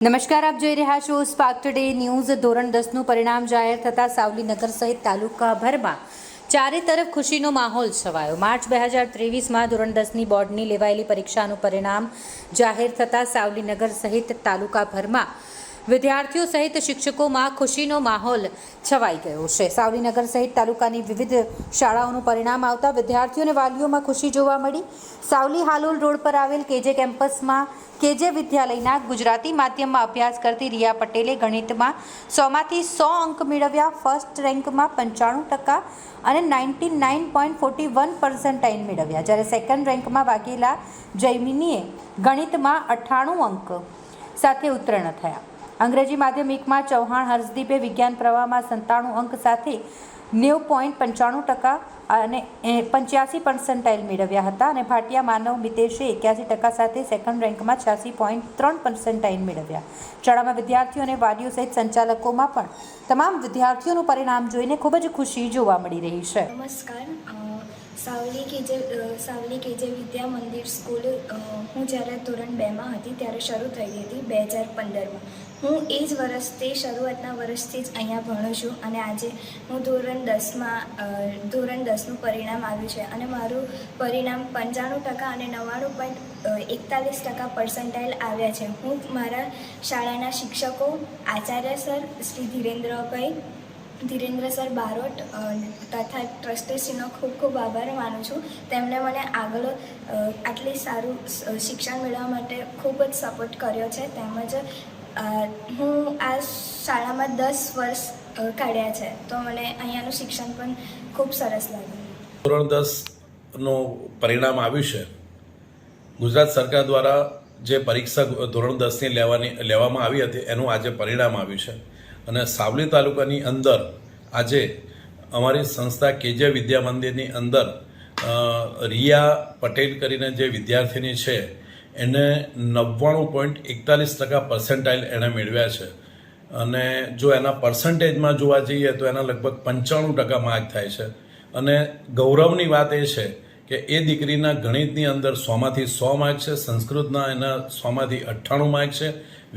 નમસ્કાર, આપ જોઈ રહ્યા છો સ્પાર્ક ટુડે ન્યૂઝ ધોરણ દસનું પરિણામ જાહેર થતાં સાવલીનગર સહિત તાલુકાભરમાં ચારે તરફ ખુશીનો માહોલ છવાયો. માર્ચ બે હજાર ત્રેવીસમાં ધોરણ દસની બોર્ડની લેવાયેલી પરીક્ષાનું પરિણામ જાહેર થતાં સાવલીનગર સહિત તાલુકાભરમાં વિદ્યાર્થીઓ સહિત શિક્ષકોમાં ખુશીનો માહોલ છવાઈ ગયો છે. સાવલીનગર સહિત તાલુકાની વિવિધ શાળાઓનું પરિણામ આવતા વિદ્યાર્થીઓ અને વાલીઓમાં ખુશી જોવા મળી. સાવલી હાલોલ રોડ પર આવેલ કેજે કેમ્પસમાં કેજે વિદ્યાલયના ગુજરાતી માધ્યમમાં અભ્યાસ કરતી રિયા પટેલે ગણિતમાં સોમાંથી સો અંક મેળવ્યા, ફર્સ્ટ રેન્કમાં પંચાણું ટકા અને ninety nine point forty one percentile મેળવ્યા. જ્યારે સેકન્ડ રેન્કમાં વાઘેલા જૈમિનીએ ગણિતમાં અઠ્ઠાણું અંક સાથે ઉત્તીર્ણ થયા. અંગ્રેજી માધ્યમિકમાં ચૌહાણ હર્ષદીપે વિજ્ઞાન પ્રવાહમાં સંતાણું અંક સાથે નેવું પોઈન્ટ પંચાણું ટકા અને પંચ્યાસી પર્સન્ટાઇલ મેળવ્યા હતા અને ભાટિયા માનવ મિતેશે એક્યાસી ટકા સાથે સેકન્ડ રેન્કમાં છ્યાસી પોઈન્ટ ત્રણ પર્સન્ટાઇલ મેળવ્યા. શાળામાં વિદ્યાર્થીઓ અને વાલીઓ સહિત સંચાલકોમાં પણ તમામ વિદ્યાર્થીઓનું પરિણામ જોઈને ખૂબ જ ખુશી જોવા મળી રહી છે. નમસ્કાર. સાવલી કેજે જે સાવલી કેજે વિદ્યા મંદિર સ્કૂલ હું જ્યારે ધોરણ બેમાં હતી ત્યારે શરૂ થઈ હતી બે હજાર પંદરમાં. હું એ જ વર્ષથી શરૂઆતના વર્ષથી જ અહીંયા ભણું છું અને આજે હું ધોરણ દસમાં ધોરણ દસનું પરિણામ આવ્યું છે અને મારું પરિણામ પંચાણું ટકા અને નવ્વાણું પોઈન્ટ એકતાલીસ ટકા પર્સન્ટાઇલ આવ્યા છે. હું મારા શાળાના શિક્ષકો આચાર્ય સર શ્રી ધીરેન્દ્રભાઈ ધીરેન્દ્ર સર બારોટ તથા ટ્રસ્ટીશ્રીનો ખૂબ ખૂબ આભાર માનું છું. તેમણે મને આગળ આટલી સારું શિક્ષણ મેળવવા માટે ખૂબ જ સપોર્ટ કર્યો છે. તેમજ હું આ શાળામાં દસ વર્ષ કાઢ્યા છે. તો મને અહીંયાનું શિક્ષણ પણ ખૂબ સરસ લાગ્યું. ધોરણ દસનું પરિણામ આવ્યું છે. ગુજરાત સરકાર દ્વારા જે પરીક્ષા ધોરણ દસની લેવાની, લેવામાં આવી હતી, એનું આજે પરિણામ આવ્યું છે. અને સાવલી તાલુકાની અંદર આજે અમારી સંસ્થા કેજે વિદ્યા મંદિરની અંદર રિયા પટેલ કરીને જે વિદ્યાર્થીની છે, એને નવ્વાણું પોઈન્ટ એકતાલીસ ટકા પર્સન્ટાઇલ એણે મેળવ્યા છે. અને જો એના પર્સન્ટેજમાં જોવા જઈએ તો એના લગભગ પંચાણું ટકા માર્ક થાય છે. અને ગૌરવની વાત એ છે કે એ દીકરીના ગણિતની અંદર સોમાંથી સો માર્ક છે, સંસ્કૃતના એના સોમાંથી અઠ્ઠાણું માર્ક છે,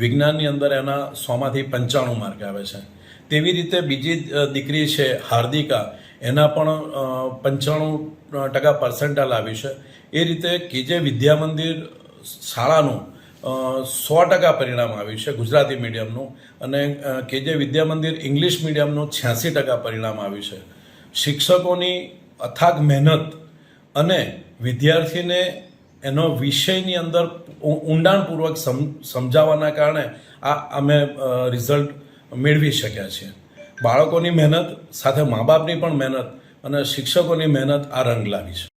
વિજ્ઞાનની અંદર એના સોમાંથી પંચાણું માર્ક આવે છે. તેવી રીતે બીજી દીકરી છે, હાર્દિકા, એના પણ પંચાણું ટકા પર્સન્ટાઇલ આવી છે. એ રીતે કેજે વિદ્યા મંદિર શાળાનું સો ટકા પરિણામ આવ્યું છે, ગુજરાતી મીડિયમનું, અને કેજે વિદ્યા મંદિર ઇંગ્લિશ મીડિયમનું છ્યાસી ટકા પરિણામ આવ્યું છે. શિક્ષકોની અથાગ મહેનત અને વિદ્યાર્થીને એનો વિષયની અંદર ઊંડાણપૂર્વક સમ, સમજાવવાના કારણે આ અમે રિઝલ્ટ મેળવી શક્યા છીએ. બાળકોની મહેનત, સાથે મા બાપની પણ મહેનત અને શિક્ષકોની મહેનત આ રંગ લાવી છે.